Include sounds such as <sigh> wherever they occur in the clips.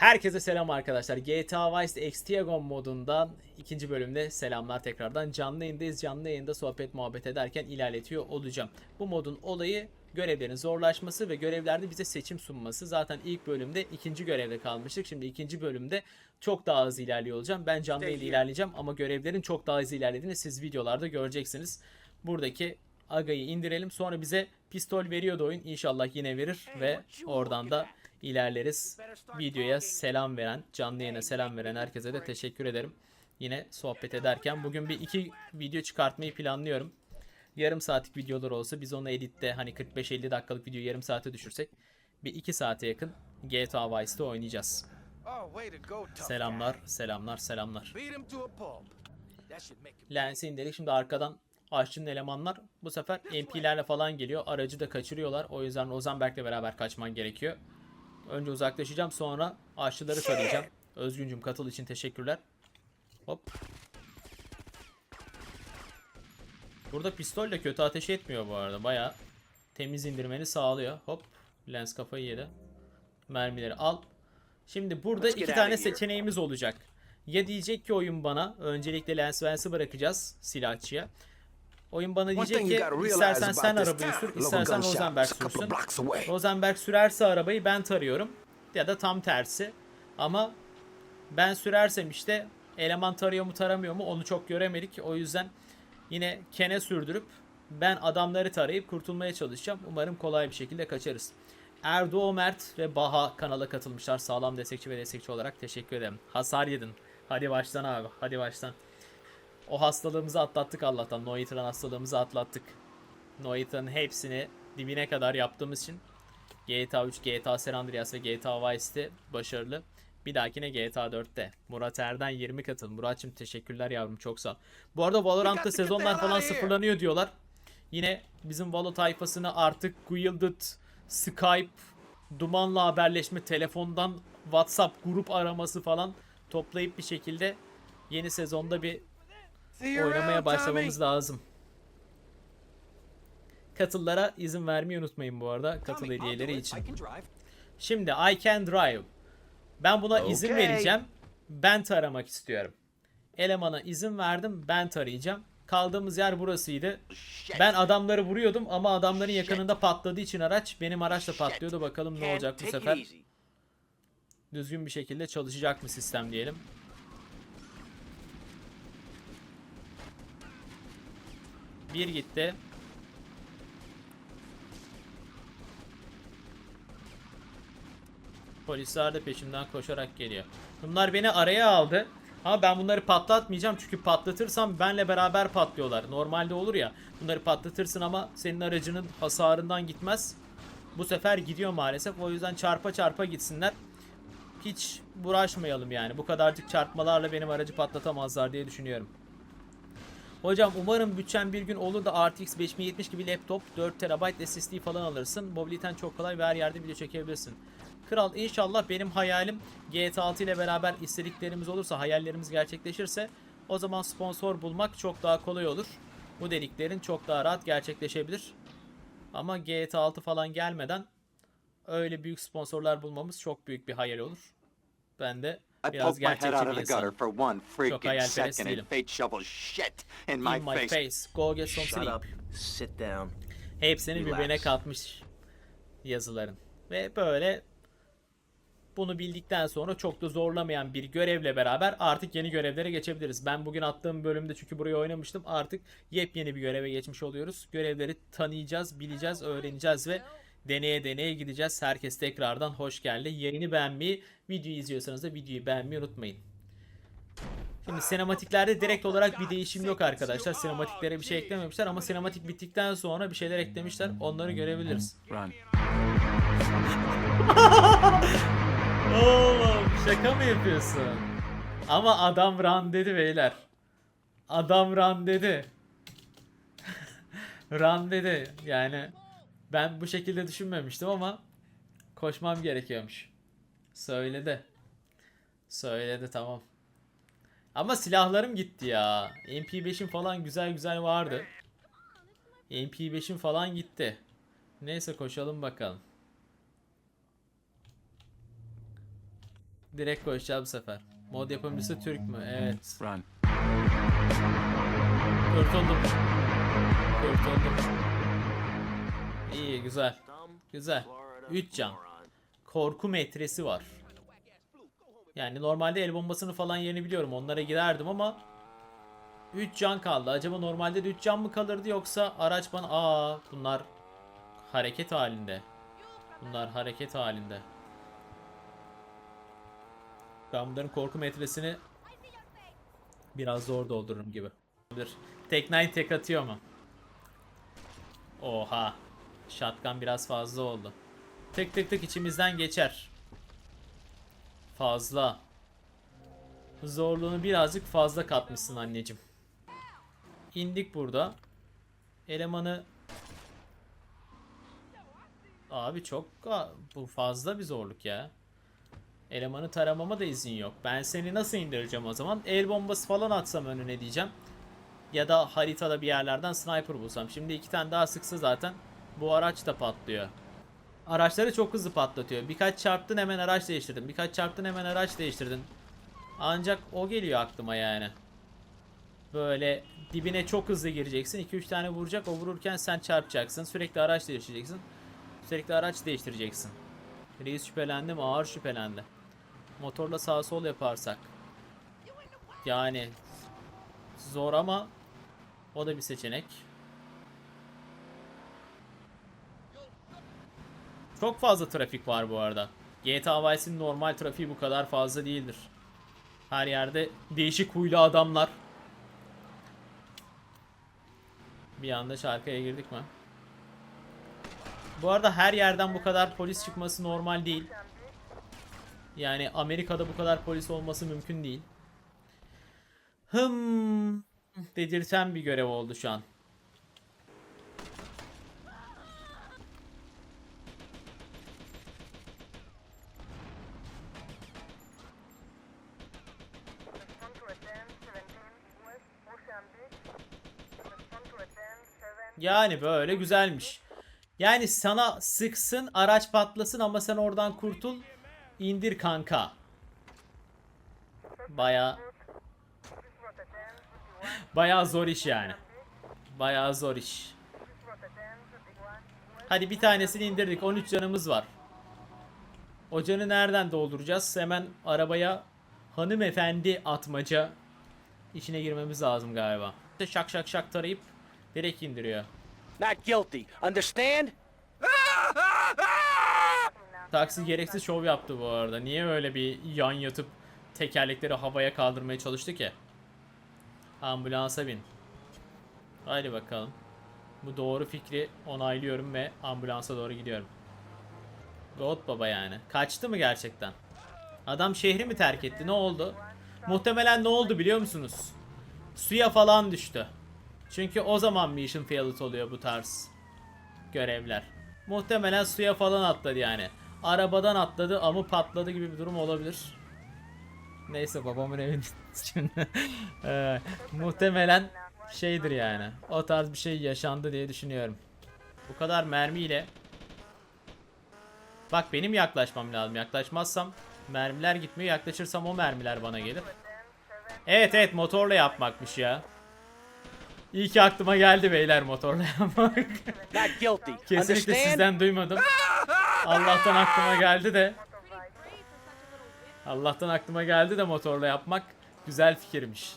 Herkese selam arkadaşlar. GTA Vice Extiagon modundan ikinci bölümde selamlar tekrardan. Canlı yayındayız. Canlı yayında sohbet muhabbet ederken ilerletiyor olacağım. Bu modun olayı görevlerin zorlaşması ve görevlerde bize seçim sunması. Zaten ilk bölümde ikinci görevde kalmıştık. Şimdi ikinci bölümde çok daha hızlı ilerliyor olacağım. Ben canlı yayında ilerleyeceğim ama görevlerin çok daha hızlı ilerlediğini siz videolarda göreceksiniz. Buradaki Aga'yı indirelim. Sonra bize pistol veriyordu oyun. İnşallah yine verir ve oradan da ilerleriz. Videoya selam veren, canlı yayına selam veren herkese de teşekkür ederim. Yine sohbet ederken bugün bir iki video çıkartmayı planlıyorum. Yarım saatlik videolar olsa biz onu editte hani 45-50 dakikalık videoyu yarım saate düşürsek bir iki saate yakın GTA Vice'de oynayacağız. Selamlar, selamlar, selamlar. Lens'i indirdik. Şimdi arkadan aşçının elemanlar bu sefer MP'lerle falan geliyor. Aracı da kaçırıyorlar. O yüzden Rosenberg'le beraber kaçman gerekiyor. Önce uzaklaşacağım sonra aşçıları tarayacağım. Özgüncüm katıl için teşekkürler. Hop. Burada pistolle kötü ateş etmiyor bu arada. Baya temiz indirmeni sağlıyor. Hop. Lens kafayı yedi. Mermileri al. Şimdi burada iki tane seçeneğimiz olacak. Ya diyecek ki oyun bana öncelikle lens vensi bırakacağız silahçıya. Oyun bana diyecek ki istersen sen arabayı sür, istersen Rosenberg sürsün. Rosenberg sürerse arabayı ben tarıyorum. Ya da tam tersi. Ama ben sürersem işte eleman tarıyor mu taramıyor mu onu çok göremedik. O yüzden yine kene sürdürüp ben adamları tarayıp kurtulmaya çalışacağım. Umarım kolay bir şekilde kaçarız. Erdoğan Mert ve Baha kanala katılmışlar. Sağlam destekçi ve destekçi olarak teşekkür ederim. Hasar yedin. Hadi baştan abi. Hadi baştan. O hastalığımızı atlattık Allah'tan. Noitran hastalığımızı atlattık. Noitran'ın hepsini dibine kadar yaptığımız için GTA 3, GTA San Andreas ve GTA Vice'de başarılı. Bir dahakine GTA 4'te. Murat Erden 20 katıl. Muratçım teşekkürler yavrum çok sağ ol. Bu arada Valorant'ta sezonlar falan sıfırlanıyor diyorlar. Yine bizim Valo tayfasını artık Guilded, Skype, Duman'la haberleşme, telefondan WhatsApp grup araması falan toplayıp bir şekilde yeni sezonda bir oynamaya başlamamız lazım. Katıllara izin vermeyi unutmayın bu arada. Katıl hediyeleri için. Şimdi I can drive. Ben buna izin Okay. vereceğim. Ben taramak istiyorum. Elemana izin verdim. Ben tarayacağım. Kaldığımız yer burasıydı. Ben adamları vuruyordum ama adamların yakınında patladığı için araç benim araçla patlıyordu. Bakalım ne olacak bu sefer. Düzgün bir şekilde çalışacak mı sistem diyelim. Bir gitti. Polisler de peşimden koşarak geliyor. Bunlar beni araya aldı. Ama ben bunları patlatmayacağım çünkü patlatırsam benle beraber patlıyorlar. Normalde olur ya bunları patlatırsın ama senin aracının hasarından gitmez. Bu sefer gidiyor maalesef. O yüzden çarpa çarpa gitsinler. Hiç uğraşmayalım yani. Bu kadarcık çarpmalarla benim aracı patlatamazlar diye düşünüyorum. Hocam umarım bütçen bir gün olur da RTX 5070 gibi laptop 4 TB SSD falan alırsın. Mobiliten çok kolay ve her yerde video çekebilirsin. Kral inşallah benim hayalim GTA 6 ile beraber istediklerimiz olursa, hayallerimiz gerçekleşirse o zaman sponsor bulmak çok daha kolay olur. Bu dediklerin çok daha rahat gerçekleşebilir. Ama GTA 6 falan gelmeden öyle büyük sponsorlar bulmamız çok büyük bir hayal olur. Ben de I biraz poked my head out of the gutter for one freaking second and fate shovels shit in my, In my face. face. Go get some Shut sleep. up. Sit down. Hepsini Relax. birbirine katmış yazıların. Ve böyle bunu bildikten sonra çok da zorlamayan bir görevle beraber artık yeni görevlere geçebiliriz. Ben bugün attığım bölümde çünkü burayı oynamıştım. Artık yepyeni bir göreve geçmiş oluyoruz. Görevleri tanıyacağız, bileceğiz, öğreneceğiz ve deneye deneye gideceğiz. Herkes tekrardan hoş geldi. Yayını beğenmeyi, videoyu izliyorsanız da videoyu beğenmeyi unutmayın. Şimdi sinematiklerde direkt olarak bir değişim yok arkadaşlar. Sinematiklere bir şey eklememişler ama sinematik bittikten sonra bir şeyler eklemişler. Onları görebiliriz. Run. <laughs> Oğlum şaka mı yapıyorsun? Ama adam run dedi beyler. Adam run dedi. <laughs> run dedi. Yani ben bu şekilde düşünmemiştim ama koşmam gerekiyormuş. Söyledi. Söyledi tamam. Ama silahlarım gitti ya. MP5'im falan güzel güzel vardı. MP5'im falan gitti. Neyse koşalım bakalım. Direkt koşacağım bu sefer. Mod yapımcısı Türk mü? Evet. Run. Kurtuldum. Kurtuldum. İyi güzel. Güzel. 3 can. Korku metresi var. Yani normalde el bombasını falan yerini biliyorum. Onlara girerdim ama 3 can kaldı. Acaba normalde de 3 can mı kalırdı yoksa araç bana aa bunlar hareket halinde. Bunlar hareket halinde. Ben bunların korku metresini biraz zor doldururum gibi. Tek nine tek atıyor mu? Oha. Shotgun biraz fazla oldu. Tık tık tık içimizden geçer. Fazla. Zorluğunu birazcık fazla katmışsın anneciğim. İndik burada. Elemanı Abi çok bu fazla bir zorluk ya. Elemanı taramama da izin yok. Ben seni nasıl indireceğim o zaman? El bombası falan atsam önüne diyeceğim. Ya da haritada bir yerlerden sniper bulsam. Şimdi iki tane daha sıksa zaten bu araç da patlıyor. Araçları çok hızlı patlatıyor. Birkaç çarptın hemen araç değiştirdin. Birkaç çarptın hemen araç değiştirdin. Ancak o geliyor aklıma yani. Böyle dibine çok hızlı gireceksin. 2-3 tane vuracak. O vururken sen çarpacaksın. Sürekli araç değiştireceksin. Sürekli araç değiştireceksin. Reis şüphelendi mi? Ağır şüphelendi. Motorla sağ sol yaparsak. Yani zor ama o da bir seçenek. Çok fazla trafik var bu arada. GTA Vice'in normal trafiği bu kadar fazla değildir. Her yerde değişik huylu adamlar. Bir anda şarkıya girdik mi? Bu arada her yerden bu kadar polis çıkması normal değil. Yani Amerika'da bu kadar polis olması mümkün değil. Hım dedirten bir görev oldu şu an. Yani böyle güzelmiş. Yani sana sıksın araç patlasın ama sen oradan kurtul. indir kanka. Baya Route attend 21 baya zor iş yani. Baya zor iş. Route attend 21 West Hadi bir tanesini indirdik. 13 canımız var. O canı nereden dolduracağız? Hemen arabaya hanımefendi atmaca işine girmemiz lazım galiba. Şak şak şak tarayıp direkt indiriyor. Not guilty. Understand? Taksi gereksiz şov yaptı bu arada. Niye öyle bir yan yatıp tekerlekleri havaya kaldırmaya çalıştı ki? Ambulansa bin. Haydi bakalım. Bu doğru fikri onaylıyorum ve ambulansa doğru gidiyorum. God baba yani. Kaçtı mı gerçekten? Adam şehri mi terk etti? Ne oldu? Muhtemelen ne oldu biliyor musunuz? Suya falan düştü. Çünkü o zaman mission failed oluyor bu tarz görevler. Muhtemelen suya falan atladı yani. Arabadan atladı ama patladı gibi bir durum olabilir. Neyse babamın evinde şimdi. <laughs> Ee, muhtemelen şeydir yani. O tarz bir şey yaşandı diye düşünüyorum. Bu kadar mermiyle Bak benim yaklaşmam lazım. Yaklaşmazsam mermiler gitmiyor. Yaklaşırsam o mermiler bana gelir. Evet evet motorla yapmakmış ya. İyi ki aklıma geldi beyler motorla yapmak. <laughs> Not guilty. Kesinlikle sizden duymadım. Allah'tan aklıma geldi de. Allah'tan aklıma geldi de motorla yapmak güzel fikirmiş.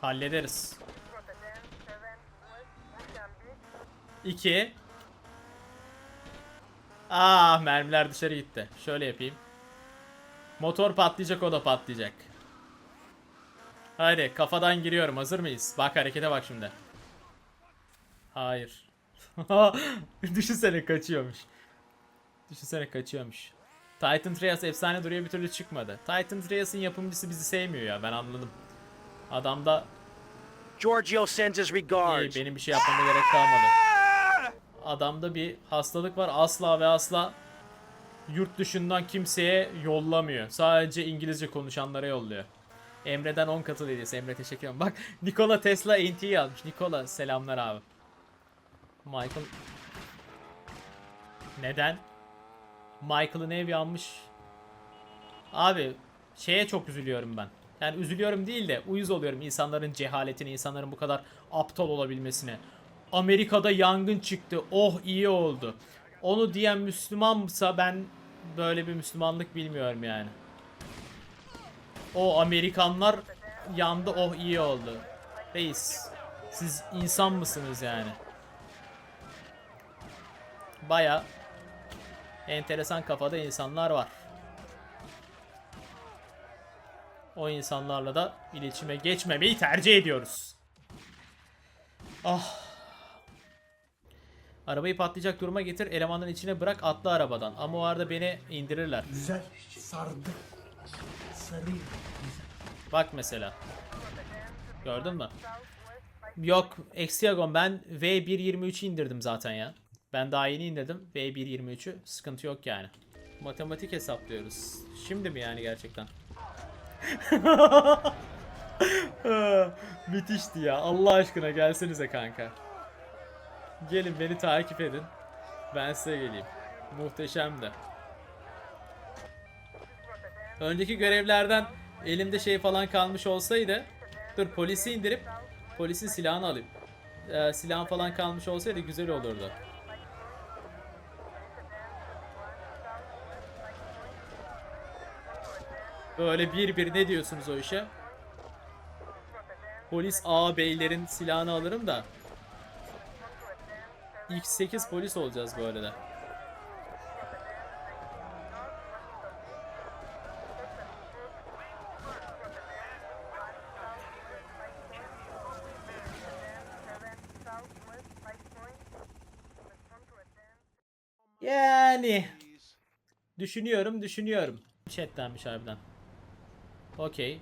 Hallederiz. Route attend 7 West Ocean Beach. 2 Ah mermiler dışarı gitti. Şöyle yapayım. Motor patlayacak o da patlayacak. Hadi kafadan giriyorum. Hazır mıyız? Bak harekete bak şimdi. Hayır. <laughs> Düşünsene kaçıyormuş. Düşünsene kaçıyormuş. Titan Trias efsane duruyor bir türlü çıkmadı. Titan Trias'ın yapımcısı bizi sevmiyor ya ben anladım. Adamda Giorgio sends his İyi, regards. benim bir şey yapmama gerek kalmadı. Adamda bir hastalık var. Asla ve asla yurt dışından kimseye yollamıyor. Sadece İngilizce konuşanlara yolluyor. Emre'den 10 katıl hediyesi. Emre teşekkür ederim. Bak Nikola Tesla NT almış. Nikola selamlar abi. Michael Neden? Michael'ın ev yanmış. Abi şeye çok üzülüyorum ben. Yani üzülüyorum değil de uyuz oluyorum insanların cehaletine, insanların bu kadar aptal olabilmesine. Amerika'da yangın çıktı. Oh iyi oldu. Onu diyen Müslümansa ben böyle bir Müslümanlık bilmiyorum yani. O Amerikanlar yandı oh iyi oldu. Reis siz insan mısınız yani? Baya enteresan kafada insanlar var. O insanlarla da iletişime geçmemeyi tercih ediyoruz. Ah. Arabayı patlayacak duruma getir, elemanın içine bırak, atla arabadan. Ama o arada beni indirirler. Güzel. Sardı. Bak mesela. Gördün mü? Yok, Exiagon ben V1.23'ü indirdim zaten ya. Ben daha yeni indirdim V1.23'ü. Sıkıntı yok yani. Matematik hesaplıyoruz. Şimdi mi yani gerçekten? <laughs> Müthişti ya. Allah aşkına gelsenize kanka. Gelin beni takip edin. Ben size geleyim. Muhteşemdi. Önceki görevlerden elimde şey falan kalmış olsaydı dur polisi indirip polisin silahını alayım. Ee, silahın falan kalmış olsaydı güzel olurdu. Böyle bir bir ne diyorsunuz o işe? Polis ağabeylerin silahını alırım da ilk 8 polis olacağız böyle de. Yani düşünüyorum düşünüyorum. Chat'tenmiş harbiden. Okey.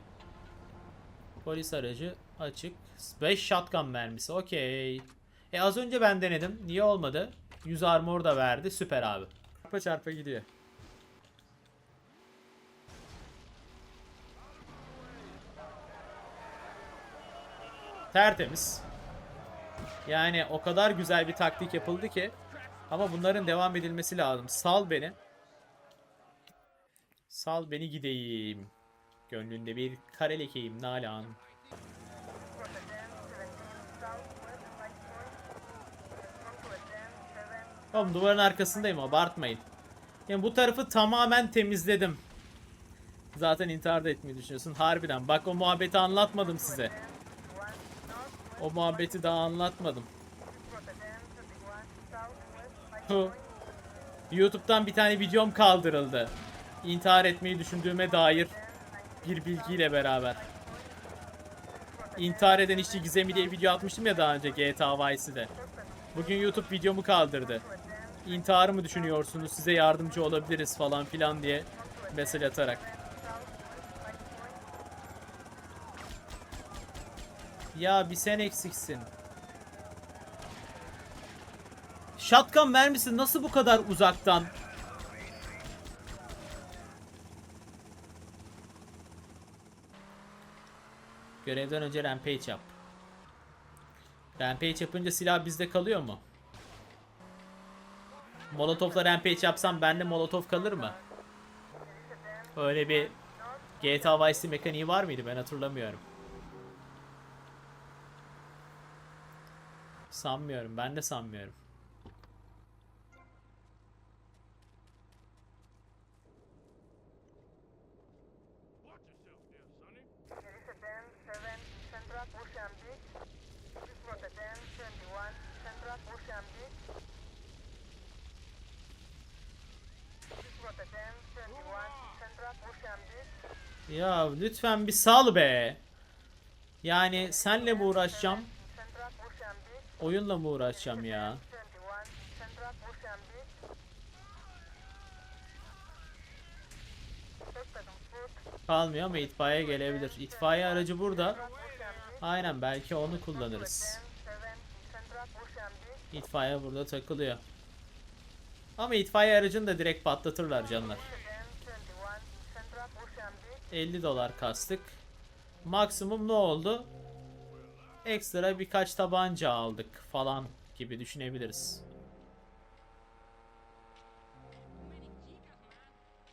Polis aracı açık. 5 shotgun mermisi. Okey. E az önce ben denedim. Niye olmadı? 100 armor da verdi. Süper abi. Çarpa çarpa gidiyor. Tertemiz. Yani o kadar güzel bir taktik yapıldı ki. Ama bunların devam edilmesi lazım. Sal beni. Sal beni gideyim. Gönlünde bir kare lekeyim Nalan. Oğlum duvarın arkasındayım abartmayın. Yani bu tarafı tamamen temizledim. Zaten intihar da etmeyi düşünüyorsun. Harbiden bak o muhabbeti anlatmadım size. O muhabbeti daha anlatmadım. <laughs> YouTube'dan bir tane videom kaldırıldı. İntihar etmeyi düşündüğüme dair bir bilgiyle beraber. İntihar eden işçi Gizemi diye video atmıştım ya daha önce GTA Vice'de. Bugün YouTube videomu kaldırdı. İntihar mı düşünüyorsunuz? Size yardımcı olabiliriz falan filan diye mesaj atarak. Ya bir sen eksiksin. Shotgun mermisi nasıl bu kadar uzaktan? Görevden önce rampage yap. Rampage yapınca silah bizde kalıyor mu? Molotov'la rampage yapsam bende molotof kalır mı? Öyle bir GTA Vice mekaniği var mıydı ben hatırlamıyorum. Sanmıyorum ben de sanmıyorum. Ya lütfen bir sal be. Yani senle mi uğraşacağım? Oyunla mı uğraşacağım ya? 21 Central Ocean Beach. Suspect on foot. Kalmıyor ama itfaiye gelebilir. İtfaiye aracı burada. Aynen belki onu kullanırız. İtfaiye burada takılıyor. Ama itfaiye aracını da direkt patlatırlar canlar. 1021 Central Ocean Beach. 50 dolar kastık. Maksimum ne oldu? Ekstra birkaç tabanca aldık falan gibi düşünebiliriz.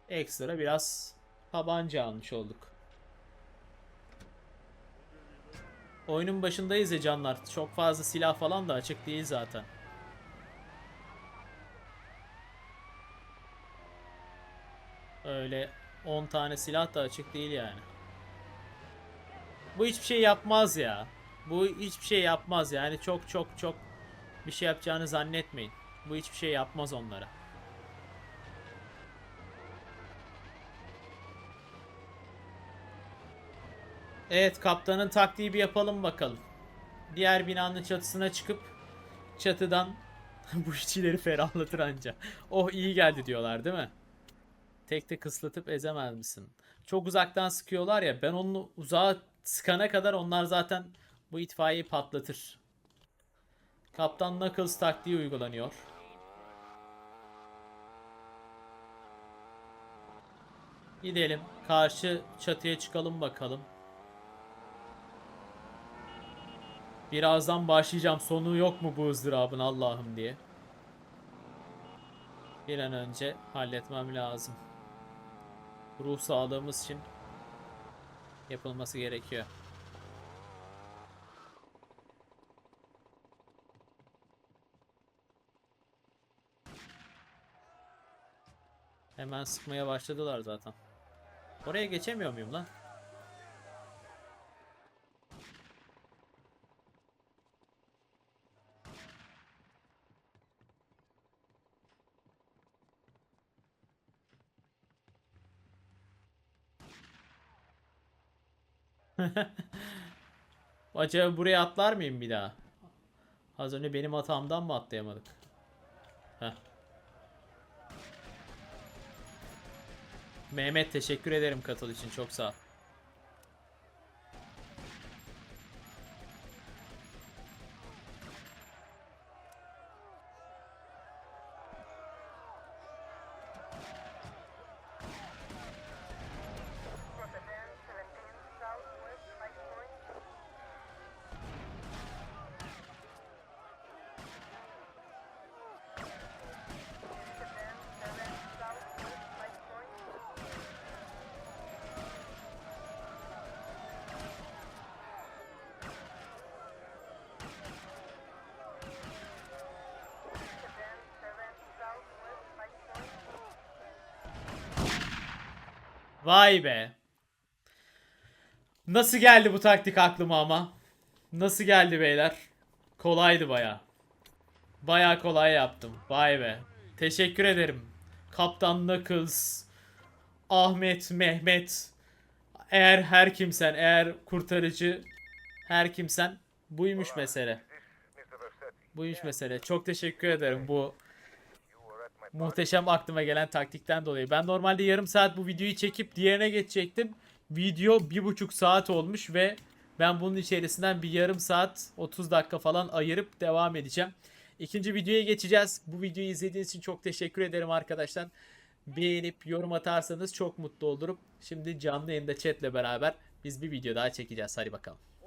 ekstra biraz tabanca almış olduk. Oyunun başındayız ya canlar. Çok fazla silah falan da açık değil zaten. Öyle 10 tane silah da açık değil yani. Bu hiçbir şey yapmaz ya. Bu hiçbir şey yapmaz yani çok çok çok bir şey yapacağını zannetmeyin. Bu hiçbir şey yapmaz onlara. Evet kaptanın taktiği bir yapalım bakalım. Diğer binanın çatısına çıkıp çatıdan <laughs> bu işçileri ferahlatır anca. Oh iyi geldi diyorlar değil mi? Tek tek ıslatıp ezemez misin? Çok uzaktan sıkıyorlar ya ben onu uzağa sıkana kadar onlar zaten bu itfaiyeyi patlatır. Kaptan Knuckles taktiği uygulanıyor. Gidelim. Karşı çatıya çıkalım bakalım. Birazdan başlayacağım. Sonu yok mu bu ızdırabın Allah'ım diye. Bir an önce halletmem lazım. Ruh sağlığımız için yapılması gerekiyor. Hemen sıkmaya başladılar zaten. Oraya geçemiyor muyum lan? <laughs> Acaba buraya atlar mıyım bir daha? Az önce benim hatamdan mı atlayamadık? Heh. Mehmet teşekkür ederim katıl için çok sağ ol. Vay be. Nasıl geldi bu taktik aklıma ama? Nasıl geldi beyler? Kolaydı baya. Baya kolay yaptım. Vay be. Teşekkür ederim. Kaptan Knuckles, Ahmet, Mehmet. Eğer her kimsen, eğer kurtarıcı her kimsen buymuş mesele. Buymuş mesele. Çok teşekkür ederim bu muhteşem aklıma gelen taktikten dolayı. Ben normalde yarım saat bu videoyu çekip diğerine geçecektim. Video bir buçuk saat olmuş ve ben bunun içerisinden bir yarım saat 30 dakika falan ayırıp devam edeceğim. İkinci videoya geçeceğiz. Bu videoyu izlediğiniz için çok teşekkür ederim arkadaşlar. Beğenip yorum atarsanız çok mutlu olurum. Şimdi canlı yayında chatle beraber biz bir video daha çekeceğiz. Hadi bakalım.